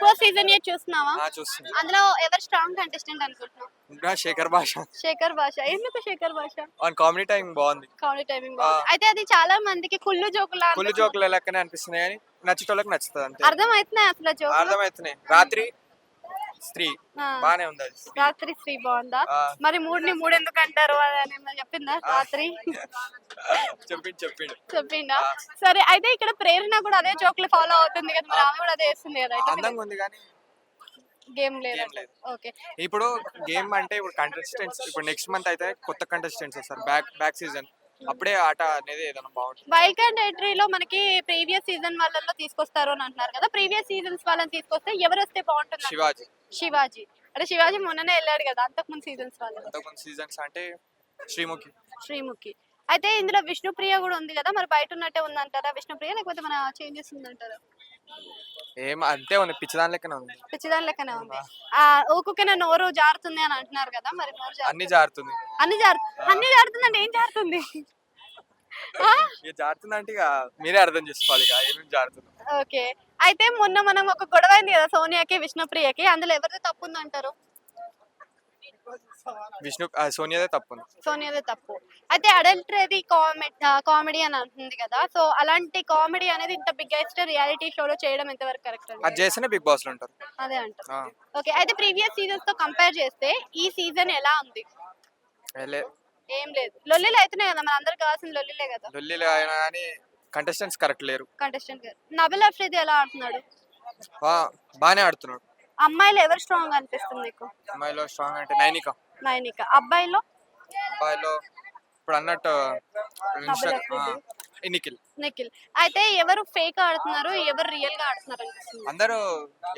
Boss season eight చూస్తున్నావా? అందులో ఎవరు స్ట్రాంగ్ కంటెస్టెంట్ అనుకుంటున్నావు? ఇంకా శేఖర్ భాష. శేఖర్ భాష. ఎందుకు శేఖర్ భాష? వన్ కామెడీ టైం బాగుంది. కామెడీ టైమింగ్ అయితే అది చాలా మందికి కుళ్ళు జోకులా కుళ్ళు జోకులు లెక్కనే అనిపిస్తున్నాయి కానీ నచ్చేటోళ్ళకి నచ్చుతుంది అంతే. అర్థం అవుతున్నాయి అసలు జోక్ అర్థమవుతున్నాయి. రాత్రి స్త్రీ. బానే ఉంది అది రాత్రి శ్రీ బాగుందా. మరి మూడుని మూడు ఎందుకు అంటారు అని చెప్పిందా రాత్రి? చెప్పిండు చెప్పిండు. చెప్పిందా సరే అయితే ఇక్కడ ప్రేరణ కూడా అదే జోక్లు ఫాలో అవుతుంది కదా మరి ఆమె కూడా అదే చేస్తుంది కదా అందంగా ఉంది కానీ గేమ్ లేదు. ఓకే. ఇప్పుడు గేమ్ అంటే ఇప్పుడు కంటెస్టెంట్స్ ఇప్పుడు నెక్స్ట్ మంత్ అయితే కొత్త కంటెస్టెంట్స్ వస్తారు బ్యాక్ బ్యాక్ సీజన్ అప్పుడే ఆట అనేది ఏదైనా బాగుంటుంది. వైల్డ్ కార్డ్ ఎంట్రీలో మనకి ప్రీవియస్ సీజన్ వాళ్ళలో తీసుకొస్తారు అని అంటున్నారు కదా ప్రీవియస్ సీజన్స్ వాళ్ళని తీసుకొస్తే ఎవరు వస్తే బాగుంటుంది? శివాజీ. శివాజీ. అంటే శివాజీ మొన్ననే వెళ్ళాడు కదా అంతకుముందు సీజన్స్ అంతకుముందు సీజన్స్ అంటే శ్రీముఖి. శ్రీముఖి. అయితే ఇందులో విష్ణుప్రియ కూడా ఉంది కదా మరి బయట ఉన్నట్టే ఉందంటారా విష్ణుప్రియ లేకపోతే మన చేంజెస్ ఉందంటారా? ఏం అంతే ఉంది పిచ్చిదాని లెక్కనే ఉంది. పిచ్చిదాని లెక్కనే ఉంది. ఆ ఊకుకనే నోరు జారుతుంది అని అంటున్నారు కదా మరి నోరు జారు అన్ని జారుతుంది. అన్ని జారు అన్ని జారుతుందంటే ఏం జారుతుంది? ఇక అంటే ఇక మీరే అర్థం చేసుకోవాలి ఇక ఏమేమి ఓకే. అయితే మొన్న మనం ఒక గొడవ అయింది కదా సోనియాకి విష్ణుప్రియకి అందులో ఎవరిది తప్పు ఉందంటారు విష్ణు ఆ, సోనియాదే తప్పు సోనియాదే తప్పు. అయితే అడల్టరీ కామెడీ కామెడీ అని అంటుంది కదా సో అలాంటి కామెడీ అనేది ఇంత బిగ్గెస్ట్ రియాలిటీ షోలో చేయడం ఎంతవరకు కరెక్ట్ అది? అండి చేస్తేనే బిగ్ బాస్లో ఉంటారు. అదే అంటారు. ఆ, ఓకే. అయితే ప్రీవియస్ సీజన్స్తో కంపేర్ చేస్తే ఈ సీజన్ ఎలా ఉంది? వెళ్ళే ఏం లేదు. లొల్లిలు అవుతున్నాయి కదా మన అందరికి కావాల్సిన లొల్లిలే కదా. లొల్లిలు అయినా కానీ కంటెస్టెంట్స్ కరెక్ట్ లేరు. కంటెస్టెంట్ గారు. నబిల్ అఫ్రీది ఎలా ఆడుతున్నాడు? బా- బాగానే ఆడుతున్నాడు. అమ్మాయిలు ఎవరు స్ట్రాంగ్ అనిపిస్తుంది నీకు అమ్మాయిలో స్ట్రాంగ్ అంటే నైనిక. నైనిక. అబ్బాయిలో? అబ్బాయిలో ఇప్పుడు అన్నట్టు ఇన్స్టా- అఫ్రీది. నిఖిల్ నిఖిల్ అయితే ఎవరు ఫేక్ ఆడుతున్నారు ఎవరు రియల్గా ఆడుతున్నారు అనిపిస్తుంది? అందరూ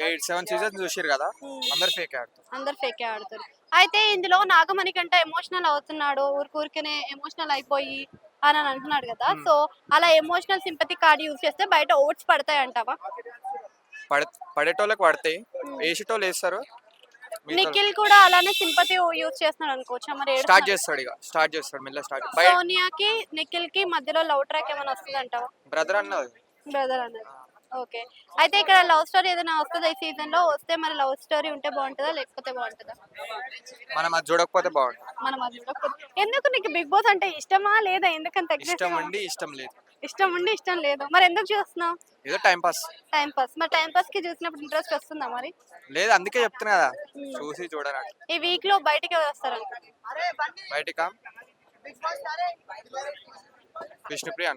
ఎయిట్ సెవెన్ సీజన్స్ చూసారు కదా అందరు ఫేక్ ఆడుతారు. అందరు ఫేకే ఆడుతారు. అయితే ఇందులో నాగమణి కంటే ఎమోషనల్ అవుతున్నాడు ఊరికూరికనే ఎమోషనల్ అయిపోయి అని అని అంటున్నాడు కదా సో అలా ఎమోషనల్ సింపతి కార్డ్ యూజ్ చేస్తే బయట ఓట్స్ పడతాయి అంటావా పడ పడేటోళ్ళకి పడతాయి వేసేటోళ్ళు వేస్తారు నిఖిల్ కూడా అలానే సింపతి యూజ్ చేస్తున్నాడు అనుకోవచ్చా? మరి స్టార్ట్. చేస్తాడు ఇక స్టార్ట్ చేస్తాడు మెల్ల స్టార్ట్. సోనియాకి నిఖిల్కి మధ్యలో లవ్ ట్రాక్ ఏమైనా వస్తుంది అంటావా బ్రదర్ అన్నది. బ్రదర్ అన్నది. ఓకే. అయితే ఇక్కడ లవ్ స్టోరీ ఏదైనా వస్తుందా ఈ సీజన్లో వస్తే మరి లవ్ స్టోరీ ఉంటే బాగుంటుందా? లేకపోతే బాగుంటుందా? మనం అది చూడకపోతే బాగుంటుంది. మనం అది చూడకపోతే- ఎందుకు నీకు బిగ్ బాస్ అంటే ఇష్టమా లేదా? ఎందుకంత ఇష్టం? ఉండి ఇష్టం లేదు. ఇష్టం ఉండి ఇష్టం లేదు. మరి ఎందుకు చూస్తున్నావు? ఏదో టైం పాస్. Time pass. మరి టైం పాస్కి చూసినప్పుడు ఇంట్రెస్ట్ వస్తుందా మరి? లేదు అందుకే చెప్తున్నా కదా. చూసి చూడడానికి ఈ వీక్లో బయటికి ఎవరు వస్తారు బయటికా? విష్ణుప్రియ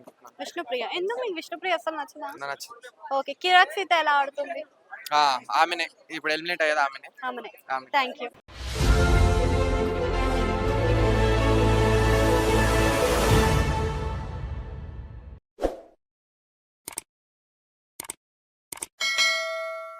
విష్ణుప్రియ. ఎందుకు మీకు విష్ణుప్రియ అసలు నచ్చదా? నాకు నచ్చింది. ఓకే కిరాక్ సీత ఎలా ఆడుతుంది? ఆ, ఆమెనే. ఇప్పుడు ఎలిమినేట్ అయ్యేది ఆమెనే. ఆమెనే. ఆమె థ్యాంక్ యూ